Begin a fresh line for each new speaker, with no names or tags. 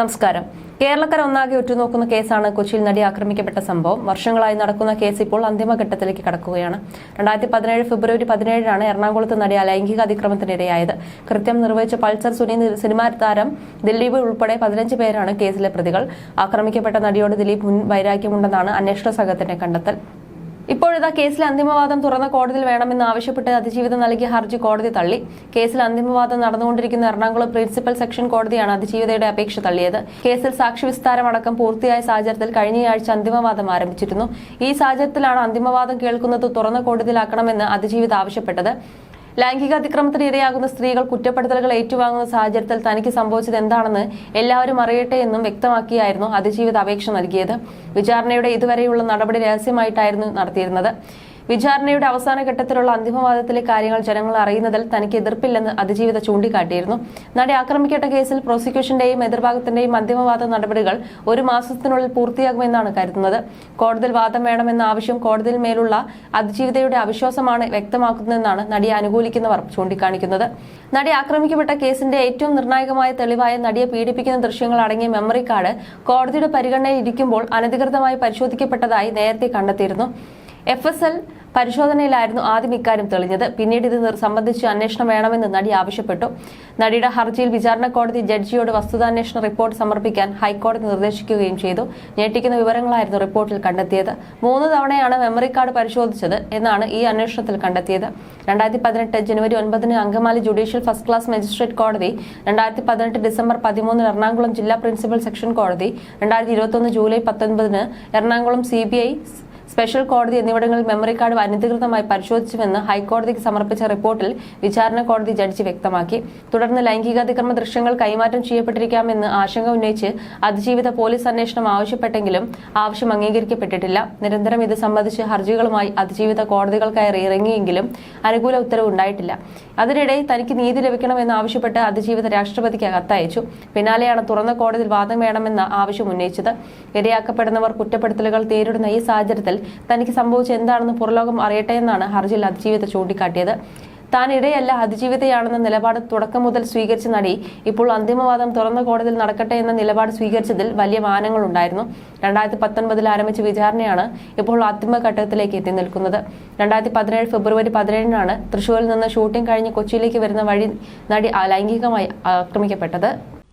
നമസ്കാരം. കേരളക്കര ഒന്നാകെ ഉറ്റുനോക്കുന്ന കേസാണ് കൊച്ചിയിൽ നടി ആക്രമിക്കപ്പെട്ട സംഭവം. വർഷങ്ങളായി നടക്കുന്ന കേസ് ഇപ്പോൾ അന്തിമഘട്ടത്തിലേക്ക് കടക്കുകയാണ്. രണ്ടായിരത്തി പതിനേഴ് ഫെബ്രുവരി പതിനേഴിനാണ് എറണാകുളത്ത് നടി ലൈംഗിക അതിക്രമത്തിനിരയായത്. കൃത്യം നിർവഹിച്ച പൾസർ സുനി സിനിമാ താരം ദിലീപ് ഉൾപ്പെടെ പതിനഞ്ച് പേരാണ് കേസിലെ പ്രതികൾ. ആക്രമിക്കപ്പെട്ട നടിയോട് ദിലീപ് മുൻ വൈരാഗ്യമുണ്ടെന്നാണ് അന്വേഷണ സംഘത്തിന്റെ കണ്ടെത്തൽ. ഇപ്പോഴിതാ കേസിൽ അന്തിമവാദം തുറന്ന കോടതിയിൽ വേണമെന്ന് ആവശ്യപ്പെട്ട് അതിജീവിതം നൽകിയ ഹർജി കോടതി തള്ളി. കേസിൽ അന്തിമവാദം നടന്നുകൊണ്ടിരിക്കുന്ന എറണാകുളം പ്രിൻസിപ്പൽ സെക്ഷൻ കോടതിയാണ് അതിജീവിതയുടെ അപേക്ഷ തള്ളിയത്. കേസിൽ സാക്ഷി വിസ്താരം അടക്കം പൂർത്തിയായ സാഹചര്യത്തിൽ കഴിഞ്ഞയാഴ്ച അന്തിമവാദം ആരംഭിച്ചിരുന്നു. ഈ സാഹചര്യത്തിലാണ് അന്തിമവാദം കേൾക്കുന്നത് തുറന്ന കോടതിയിലാക്കണമെന്ന് അതിജീവിത ആവശ്യപ്പെട്ടത്. ലൈംഗിക അതിക്രമത്തിന് ഇരയാകുന്ന സ്ത്രീകൾ കുറ്റപ്പെടുത്തലുകൾ ഏറ്റുവാങ്ങുന്ന സാഹചര്യത്തിൽ തനിക്ക് സംഭവിച്ചത് എന്താണെന്ന് എല്ലാവരും അറിയട്ടെ എന്നും വ്യക്തമാക്കിയായിരുന്നു അതിജീവിത അപേക്ഷ നൽകിയത്. വിചാരണയുടെ ഇതുവരെയുള്ള നടപടി രഹസ്യമായിട്ടായിരുന്നു നടത്തിയിരുന്നത്. വിചാരണയുടെ അവസാന ഘട്ടത്തിലുള്ള അന്തിമവാദത്തിലെ കാര്യങ്ങൾ ജനങ്ങൾ അറിയുന്നതിൽ തനിക്ക് എതിർപ്പില്ലെന്ന് അതിജീവിത ചൂണ്ടിക്കാട്ടിയിരുന്നു. നടി ആക്രമിക്കപ്പെട്ട കേസിൽ പ്രോസിക്യൂഷന്റെയും എതിർഭാഗത്തിന്റെയും അന്തിമവാദ നടപടികൾ ഒരു മാസത്തിനുള്ളിൽ പൂർത്തിയാകുമെന്നാണ് കരുതുന്നത്. കോടതിയിൽ വാദം വേണമെന്ന ആവശ്യം കോടതിയിൽ മേലുള്ള അതിജീവിതയുടെ അവിശ്വാസമാണ് വ്യക്തമാക്കുന്നതെന്നാണ് നടിയെ അനുകൂലിക്കുന്നവർ ചൂണ്ടിക്കാണിക്കുന്നത്. നടി ആക്രമിക്കപ്പെട്ട കേസിന്റെ ഏറ്റവും നിർണായകമായ തെളിവായ നടിയെ പീഡിപ്പിക്കുന്ന ദൃശ്യങ്ങൾ അടങ്ങിയ മെമ്മറി കാർഡ് കോടതിയുടെ പരിഗണനയിൽ ഇരിക്കുമ്പോൾ അനധികൃതമായി പരിശോധിക്കപ്പെട്ടതായി നേരത്തെ കണ്ടെത്തിയിരുന്നു. എഫ് എസ് എൽ പരിശോധനയിലായിരുന്നു ആദ്യം ഇക്കാര്യം തെളിഞ്ഞത്. പിന്നീട് ഇത് സംബന്ധിച്ച് അന്വേഷണം വേണമെന്ന് നടി ആവശ്യപ്പെട്ടു. നടിയുടെ ഹർജിയിൽ വിചാരണ കോടതി ജഡ്ജിയോട് വസ്തുതാന്വേഷണ റിപ്പോർട്ട് സമർപ്പിക്കാൻ ഹൈക്കോടതി നിർദ്ദേശിക്കുകയും ചെയ്തു. ഞെട്ടിക്കുന്ന വിവരങ്ങളായിരുന്നു റിപ്പോർട്ടിൽ കണ്ടെത്തിയത്. മൂന്ന് തവണയാണ് മെമ്മറി കാർഡ് പരിശോധിച്ചത് എന്നാണ് ഈ അന്വേഷണത്തിൽ കണ്ടെത്തിയത്. രണ്ടായിരത്തി പതിനെട്ട് ജനുവരി ഒൻപതിന് Angamaly judicial first class magistrate കോടതി രണ്ടായിരത്തി പതിനെട്ട് ഡിസംബർ പതിമൂന്നിന് എറണാകുളം ജില്ലാ പ്രിൻസിപ്പൽ സെക്ഷൻ കോടതി രണ്ടായിരത്തി ഇരുപത്തൊന്ന് ജൂലൈ പത്തൊൻപതിന് Ernakulam C B I special കോടതി എന്നിവിടങ്ങളിൽ മെമ്മറി കാർഡ് അനധികൃതമായി പരിശോധിച്ചുവെന്ന് ഹൈക്കോടതിക്ക് സമർപ്പിച്ച റിപ്പോർട്ടിൽ വിചാരണ കോടതി ജഡ്ജി വ്യക്തമാക്കി. തുടർന്ന് ലൈംഗികാതിക്രമ ദൃശ്യങ്ങൾ കൈമാറ്റം ചെയ്യപ്പെട്ടിരിക്കാമെന്ന് ആശങ്ക ഉന്നയിച്ച് അതിജീവിത പോലീസ് അന്വേഷണം ആവശ്യപ്പെട്ടെങ്കിലും ആവശ്യം അംഗീകരിക്കപ്പെട്ടിട്ടില്ല. നിരന്തരം ഇത് സംബന്ധിച്ച് ഹർജികളുമായി അതിജീവിത കോടതികൾ കയറി ഇറങ്ങിയെങ്കിലും അനുകൂല ഉത്തരവ് ഉണ്ടായിട്ടില്ല. അതിനിടെ തനിക്ക് നീതി ലഭിക്കണമെന്ന് ആവശ്യപ്പെട്ട് അതിജീവിത രാഷ്ട്രപതിക്ക് കത്തയച്ചു പിന്നാലെയാണ് തുറന്ന കോടതിയിൽ വാദം വേണമെന്ന ആവശ്യം ഉന്നയിച്ചത്. ഇരയാക്കപ്പെടുന്നവർ കുറ്റപ്പെടുത്തലുകൾ നേരിടുന്ന ഈ സാഹചര്യത്തിൽ തനിക്ക് സംഭവിച്ച എന്താണെന്ന് പുറലോകം അറിയട്ടെ എന്നാണ് ഹർജിയിൽ അതിജീവിത ചൂണ്ടിക്കാട്ടിയത്. താൻ ഇടയല്ല അതിജീവിതയാണെന്ന നിലപാട് തുടക്കം മുതൽ സ്വീകരിച്ച നടി ഇപ്പോൾ അന്തിമവാദം തുറന്ന കോടതിയിൽ നടക്കട്ടെ എന്ന നിലപാട് സ്വീകരിച്ചതിൽ വലിയ മാനങ്ങളുണ്ടായിരുന്നു. രണ്ടായിരത്തി പത്തൊൻപതിൽ ആരംഭിച്ച വിചാരണയാണ് ഇപ്പോൾ അന്തിമഘട്ടത്തിലേക്ക് എത്തി നിൽക്കുന്നത്. രണ്ടായിരത്തി പതിനേഴ് ഫെബ്രുവരി പതിനേഴിനാണ് തൃശൂരിൽ നിന്ന് ഷൂട്ടിംഗ് കഴിഞ്ഞ് കൊച്ചിയിലേക്ക് വരുന്ന വഴി നടി ലൈംഗികമായി ആക്രമിക്കപ്പെട്ടത്.